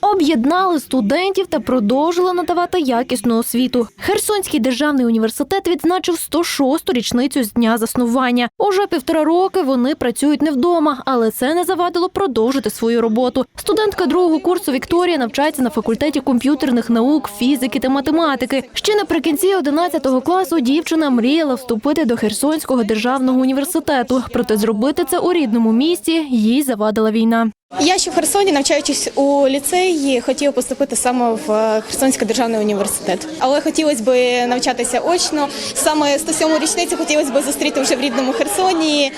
Об'єднали студентів та продовжили надавати якісну освіту. Херсонський державний університет відзначив 106-ту річницю з дня заснування. Уже півтора роки вони працюють не вдома, але це не завадило продовжити свою роботу. Студентка другого курсу Вікторія навчається на факультеті комп'ютерних наук, фізики та математики. Ще наприкінці 11 класу дівчина мріяла вступити до Херсонського державного університету. Проте зробити це у рідному місті їй завадила війна. Я ще в Херсоні, навчаючись у ліцеї, хотіла поступити саме в е, Херсонський державний університет. Але хотілося б навчатися очно. Саме 107-му річницю хотілося б зустріти вже в рідному Херсоні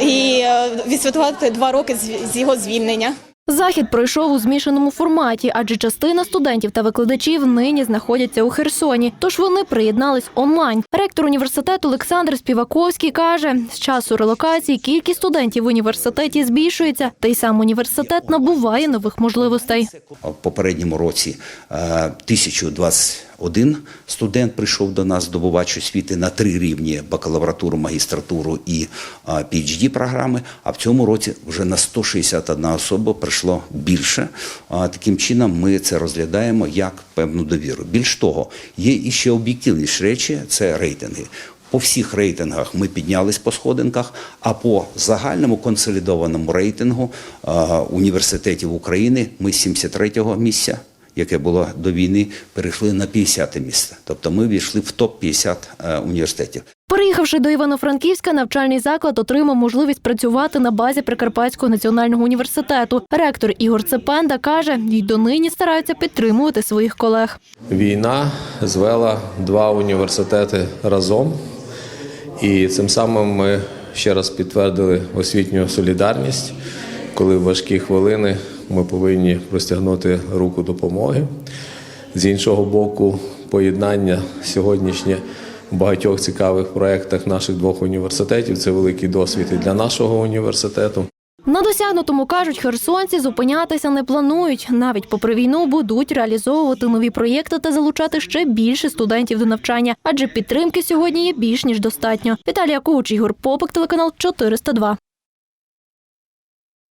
і е, відсвяткувати два роки з- з його звільнення. Захід пройшов у змішаному форматі, адже частина студентів та викладачів нині знаходяться у Херсоні. Тож вони приєднались онлайн. Ректор університету Олександр Співаковський каже, з часу релокації кількість студентів в університеті збільшується, та й сам університет набуває нових можливостей. В попередньому році е, 1021 студент прийшов до нас здобувач освіти на три рівні бакалавратуру, магістратуру і е, PhD програми. А в цьому році вже на 161 особа прийшло більше. А Таким чином ми це розглядаємо як певну довіру. Більш того, є іще об'єктивніші речі це рейтинги. По всіх рейтингах ми піднялись по сходинках, а по загальному консолідованому рейтингу університетів України ми з 73-го місця, яке було до війни, перейшли на 50-те місце. Тобто ми війшли в топ-50 е, університетів. Переїхавши до Івано-Франківська, навчальний заклад отримав можливість працювати на базі Прикарпатського національного університету. Ректор Ігор Цепенда каже, й донині стараються підтримувати своїх колег. Війна звела два університети разом, і цим самим ми ще раз підтвердили освітню солідарність, коли в важкі хвилини ми повинні простягнути руку допомоги. З іншого боку, поєднання сьогоднішнє в багатьох цікавих проєктах наших двох університетів це великий досвід і для нашого університету. На досягнутому кажуть, херсонці зупинятися не планують. Навіть попри війну будуть реалізовувати нові проєкти та залучати ще більше студентів до навчання, адже підтримки сьогодні є більш ніж достатньо. Віталія Куч, Ігор Попик, телеканал 402.